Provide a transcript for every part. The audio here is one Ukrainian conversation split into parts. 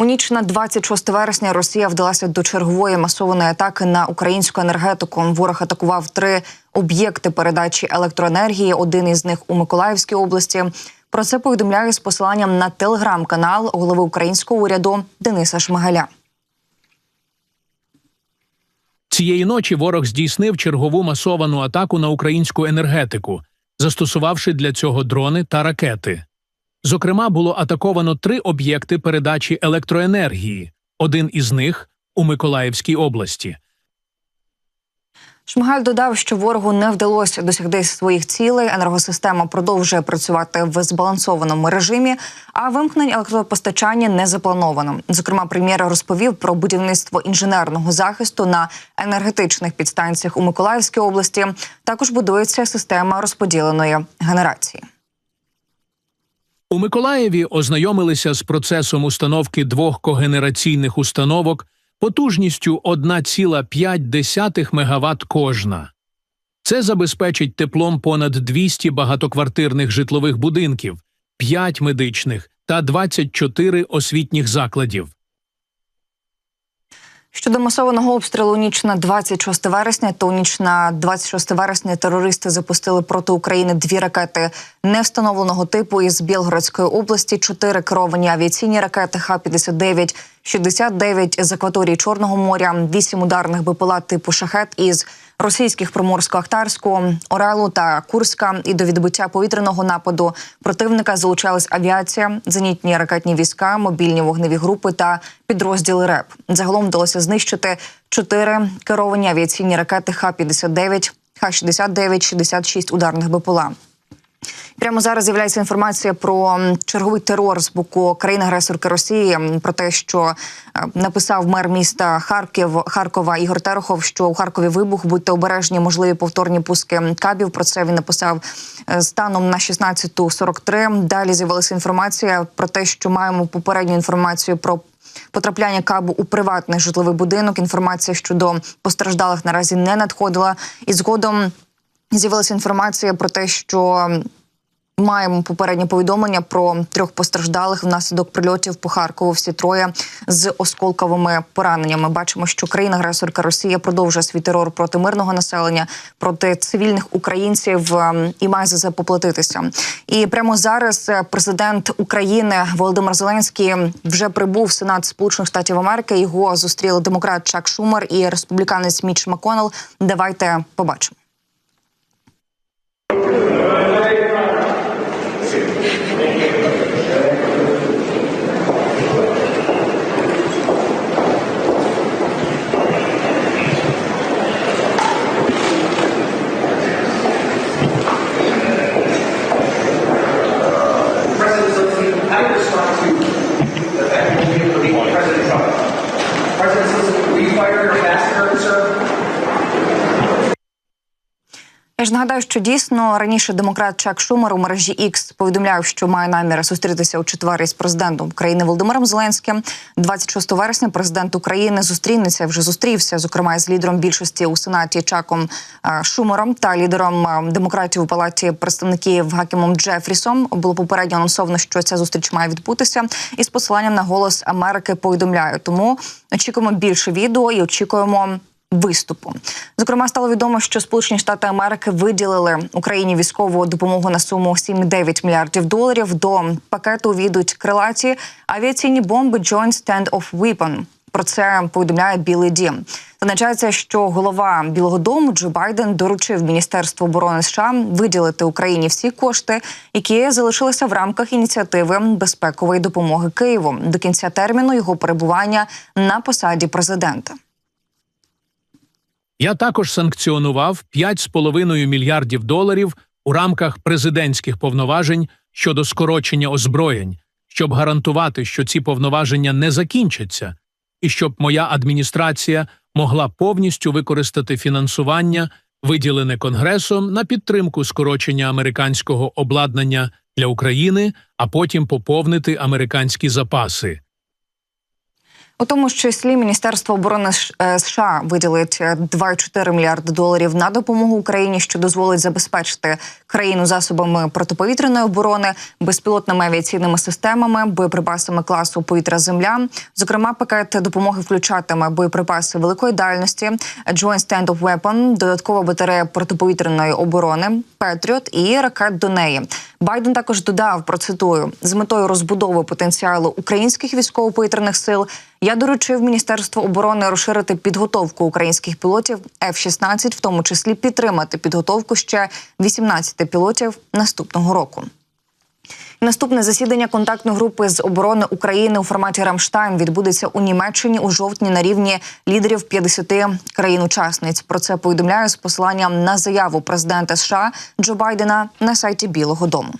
У ніч на 26 вересня Росія вдалася до чергової масованої атаки на українську енергетику. Ворог атакував три об'єкти передачі електроенергії. Один із них у Миколаївській області. Про це повідомляє з посиланням на телеграм-канал голови українського уряду Дениса Шмигаля. Цієї ночі ворог здійснив чергову масовану атаку на українську енергетику, застосувавши для цього дрони та ракети. Зокрема, було атаковано три об'єкти передачі електроенергії, один із них у Миколаївській області. Шмигаль додав, що ворогу не вдалося досягти своїх цілей. Енергосистема продовжує працювати в збалансованому режимі, а вимкнень електропостачання не заплановано. Зокрема, прем'єр розповів про будівництво інженерного захисту на енергетичних підстанціях у Миколаївській області. Також будується система розподіленої генерації. У Миколаєві ознайомилися з процесом установки двох когенераційних установок потужністю 1,5 МВт кожна. Це забезпечить теплом понад 200 багатоквартирних житлових будинків, 5 медичних та 24 освітніх закладів. Щодо масованого обстрілу ніч на 26 вересня, то ніч на 26 вересня терористи запустили проти України дві ракети невстановленого типу із Білгородської області, чотири керовані авіаційні ракети Х-59, 69 з акваторії Чорного моря, вісім ударних БПЛА типу шахет із російських Приморсько-Ахтарського, Орелу та Курська. І до відбиття повітряного нападу противника залучались авіація, зенітні ракетні війська, мобільні вогневі групи та підрозділи РЕП. Загалом вдалося знищити чотири керовані авіаційні ракети Х-59, Х-69, 66 ударних БПЛА. Прямо зараз з'являється інформація про черговий терор з боку країни-агресорки Росії. Про те, що е, написав мер міста Харків Харкова Ігор Терехов, що у Харкові вибух будьте обережні, можливі повторні пуски кабів. Про це він написав е, станом на 16.43. Далі з'явилася інформація про те, що маємо попередню інформацію про. Потрапляння кабу у приватний житловий будинок. Інформація щодо постраждалих наразі не надходила, і згодом з'явилася інформація про те, що Маємо попереднє повідомлення про трьох постраждалих внаслідок прильотів по Харкову. Всі троє з осколковими пораненнями. Бачимо, що країна-агресорка Росія продовжує свій терор проти мирного населення, проти цивільних українців ем, і має за це поплатитися. І прямо зараз президент України Володимир Зеленський вже прибув в Сенат Сполучених Штатів Америки. Його зустріли демократ Чак Шумер і республіканець Міч Маконел. Давайте побачимо. Я ж нагадаю, що дійсно раніше демократ Чак Шумер у мережі X повідомляв, що має намір зустрітися у четвер із президентом України Володимиром Зеленським. 26 вересня президент України зустрінеться вже зустрівся, зокрема з лідером більшості у сенаті Чаком е, Шумером та лідером е, демократів у палаті представників Гакімом Джефрісом. Було попередньо анонсовано, що ця зустріч має відбутися, і з посиланням на голос Америки повідомляю. Тому очікуємо більше відео і очікуємо виступу. Зокрема, стало відомо, що Сполучені Штати Америки виділили Україні військову допомогу на суму 7,9 мільярдів доларів. До пакету війдуть крилаті авіаційні бомби Joint Stand-Off Weapon. Про це повідомляє Білий Дім. Зазначається, що голова Білого Дому Джо Байден доручив Міністерству оборони США виділити Україні всі кошти, які залишилися в рамках ініціативи безпекової допомоги Києву до кінця терміну його перебування на посаді президента. Я також санкціонував 5,5 мільярдів доларів у рамках президентських повноважень щодо скорочення озброєнь, щоб гарантувати, що ці повноваження не закінчаться, і щоб моя адміністрація могла повністю використати фінансування, виділене Конгресом на підтримку скорочення американського обладнання для України, а потім поповнити американські запаси. У тому числі Міністерство оборони е, США виділить е, 2,4 мільярди доларів на допомогу Україні, що дозволить забезпечити країну засобами протиповітряної оборони, безпілотними авіаційними системами, боєприпасами класу повітря-земля. Зокрема, пакет допомоги включатиме боєприпаси великої дальності, Joint Stand of Weapon, додаткова батарея протиповітряної оборони, Петріот і ракет до неї. Байден також додав процитую з метою розбудови потенціалу українських військово-повітряних сил. Я доручив Міністерству оборони розширити підготовку українських пілотів F-16, в тому числі підтримати підготовку ще 18 пілотів наступного року. Наступне засідання контактної групи з оборони України у форматі Рамштайн відбудеться у Німеччині у жовтні на рівні лідерів 50 країн-учасниць. Про це повідомляє з посиланням на заяву президента США Джо Байдена на сайті Білого Дому.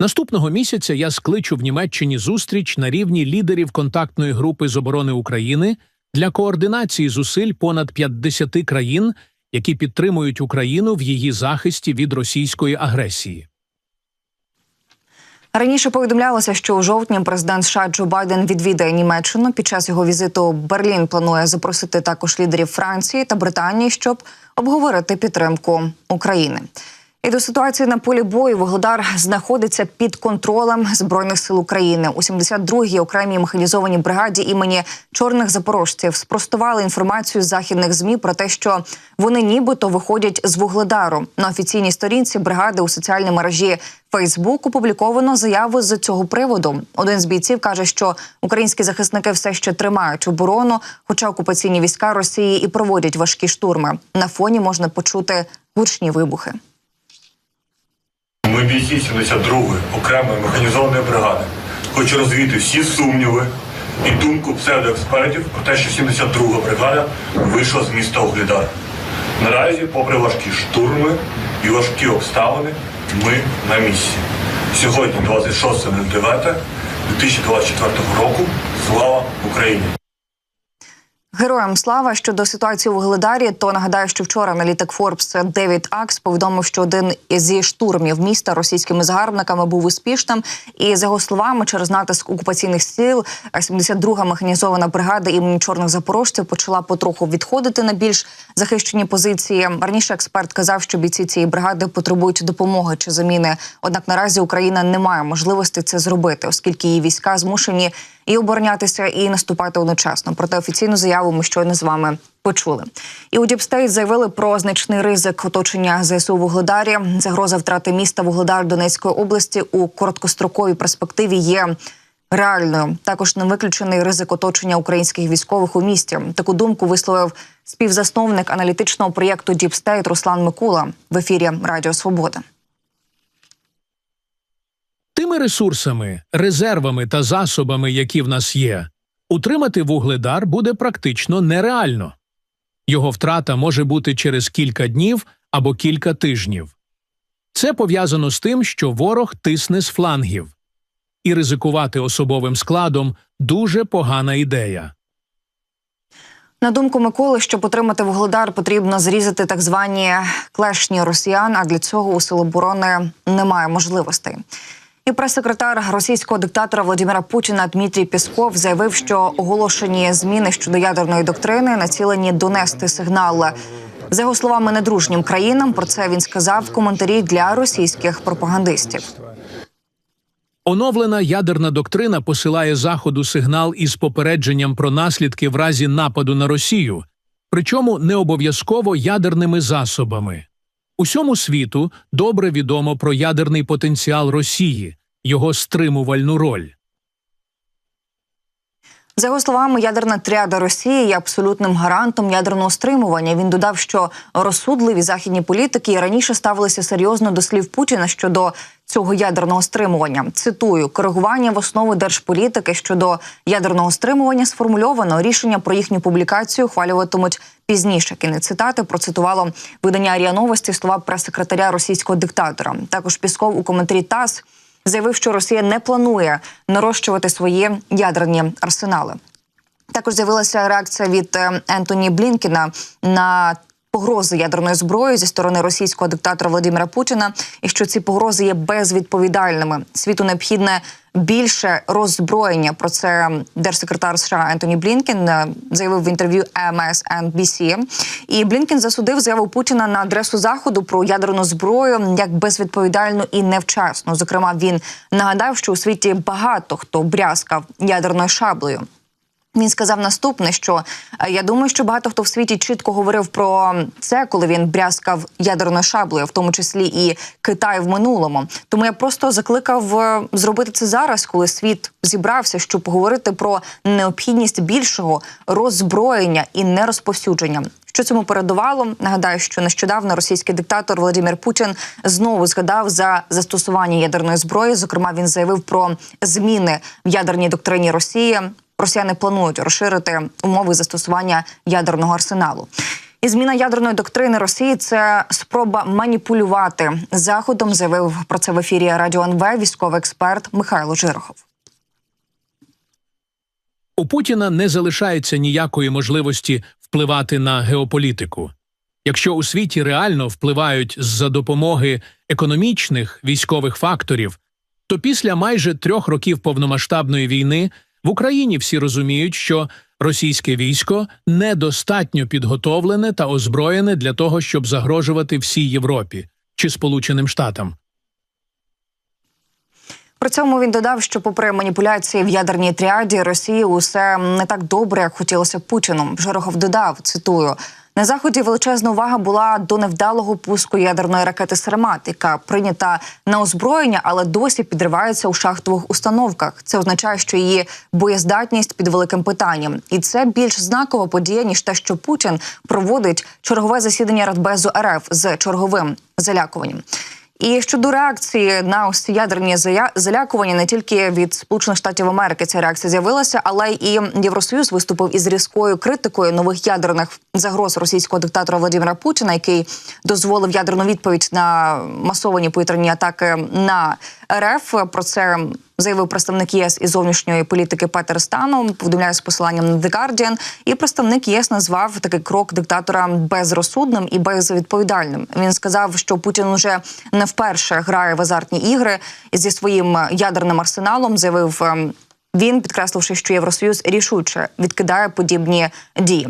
Наступного місяця я скличу в Німеччині зустріч на рівні лідерів контактної групи з оборони України для координації зусиль понад 50 країн, які підтримують Україну в її захисті від російської агресії. Раніше повідомлялося, що у жовтні президент США Джо Байден відвідає Німеччину. Під час його візиту Берлін планує запросити також лідерів Франції та Британії, щоб обговорити підтримку України. І до ситуації на полі бою Вугледар знаходиться під контролем збройних сил України. У 72-й окремій механізованій бригаді імені чорних запорожців спростували інформацію західних змі про те, що вони нібито виходять з Вугледару. На офіційній сторінці бригади у соціальній мережі Фейсбук опубліковано заяву з цього приводу. Один з бійців каже, що українські захисники все ще тримають оборону, хоча окупаційні війська Росії і проводять важкі штурми. На фоні можна почути гучні вибухи. Ми бійці 72-ї окремої механізованої бригади. Хочу розвіяти всі сумніви і думку псевдоекспертів про те, що 72-га бригада вийшла з міста Угледар. Наразі, попри важкі штурми і важкі обставини, ми на місці. Сьогодні, 26.09.2024 року, слава Україні! Героям слава щодо ситуації у Вугледарі, то нагадаю, що вчора аналітик Форбс Девід Акс повідомив, що один зі штурмів міста російськими загарбниками був успішним. І за його словами, через натиск окупаційних сил 72-га механізована бригада імені чорних запорожців почала потроху відходити на більш захищені позиції. Раніше експерт казав, що бійці цієї бригади потребують допомоги чи заміни. Однак наразі Україна не має можливості це зробити, оскільки її війська змушені і оборонятися, і наступати одночасно. Проте офіційну заяву ми щойно з вами почули. І у Діпстейт заявили про значний ризик оточення ЗСУ Вугледарі. Загроза втрати міста Вугледар Донецької області у короткостроковій перспективі є. Реальною також не виключений ризик оточення українських військових у місті. Таку думку висловив співзасновник аналітичного проєкту Діпстейт Руслан Микула в ефірі Радіо Свобода. Тими ресурсами, резервами та засобами, які в нас є, утримати вугледар буде практично нереально. Його втрата може бути через кілька днів або кілька тижнів. Це пов'язано з тим, що ворог тисне з флангів, і ризикувати особовим складом дуже погана ідея. На думку Миколи, щоб отримати вугледар, потрібно зрізати так звані клешні росіян. А для цього у Сил оборони немає можливостей. І прес-секретар російського диктатора Володимира Путіна Дмитрій Пісков заявив, що оголошені зміни щодо ядерної доктрини націлені донести сигнал. За його словами, недружнім країнам про це він сказав в коментарі для російських пропагандистів. Оновлена ядерна доктрина посилає Заходу сигнал із попередженням про наслідки в разі нападу на Росію, причому не обов'язково ядерними засобами. Усьому світу добре відомо про ядерний потенціал Росії, його стримувальну роль. За його словами, ядерна тріада Росії є абсолютним гарантом ядерного стримування. Він додав, що розсудливі західні політики і раніше ставилися серйозно до слів Путіна щодо цього ядерного стримування. Цитую коригування в основи держполітики щодо ядерного стримування сформульовано. Рішення про їхню публікацію ухвалюватимуть пізніше. Кінець цитати процитувало видання РІА Новості слова прес-секретаря російського диктатора. Також Пісков у коментарі ТАСС заявив, що Росія не планує нарощувати свої ядерні арсенали. Також з'явилася реакція від е, Ентоні Блінкіна на погрози ядерної зброї зі сторони російського диктатора Владимира Путіна, і що ці погрози є безвідповідальними. Світу необхідне більше роззброєння. Про це держсекретар США Ентоні Блінкен е, заявив в інтерв'ю MSNBC. І Блінкен засудив заяву Путіна на адресу заходу про ядерну зброю як безвідповідальну і невчасну. Зокрема, він нагадав, що у світі багато хто брязкав ядерною шаблею. Він сказав наступне: що е, я думаю, що багато хто в світі чітко говорив про це, коли він брязкав ядерною шаблею, в тому числі і Китай в минулому. Тому я просто закликав е, зробити це зараз, коли світ зібрався, щоб поговорити про необхідність більшого роззброєння і нерозповсюдження. Що цьому передувало? Нагадаю, що нещодавно російський диктатор Володимир Путін знову згадав за застосування ядерної зброї. Зокрема, він заявив про зміни в ядерній доктрині Росії. Росіяни планують розширити умови застосування ядерного арсеналу. І зміна ядерної доктрини Росії це спроба маніпулювати заходом. Заявив про це в ефірі Радіо НВ військовий експерт Михайло Жирохов. У Путіна не залишається ніякої можливості впливати на геополітику. Якщо у світі реально впливають за допомоги економічних військових факторів, то після майже трьох років повномасштабної війни в Україні всі розуміють, що російське військо недостатньо підготовлене та озброєне для того, щоб загрожувати всій Європі чи Сполученим Штатам. При цьому він додав, що, попри маніпуляції в ядерній тріаді, Росії усе не так добре, як хотілося Путіну. Жорохов додав, цитую. На заході величезна увага була до невдалого пуску ядерної ракети Сармат, яка прийнята на озброєння, але досі підривається у шахтових установках. Це означає, що її боєздатність під великим питанням, і це більш знакова подія ніж те, що Путін проводить чергове засідання Радбезу РФ з черговим залякуванням. І щодо реакції на ось ці ядерні залякування, не тільки від Сполучених Штатів Америки ця реакція з'явилася, але і Євросоюз виступив із різкою критикою нових ядерних загроз російського диктатора Владимира Путіна, який дозволив ядерну відповідь на масовані повітряні атаки на РФ. Про це заявив представник ЄС із зовнішньої політики Петер Стану. Повідомляє з посиланням на The Guardian. І представник ЄС назвав такий крок диктатора безрозсудним і безвідповідальним. Він сказав, що Путін уже не вперше грає в азартні ігри зі своїм ядерним арсеналом. Заявив ем, він, підкресливши, що Євросоюз рішуче відкидає подібні дії.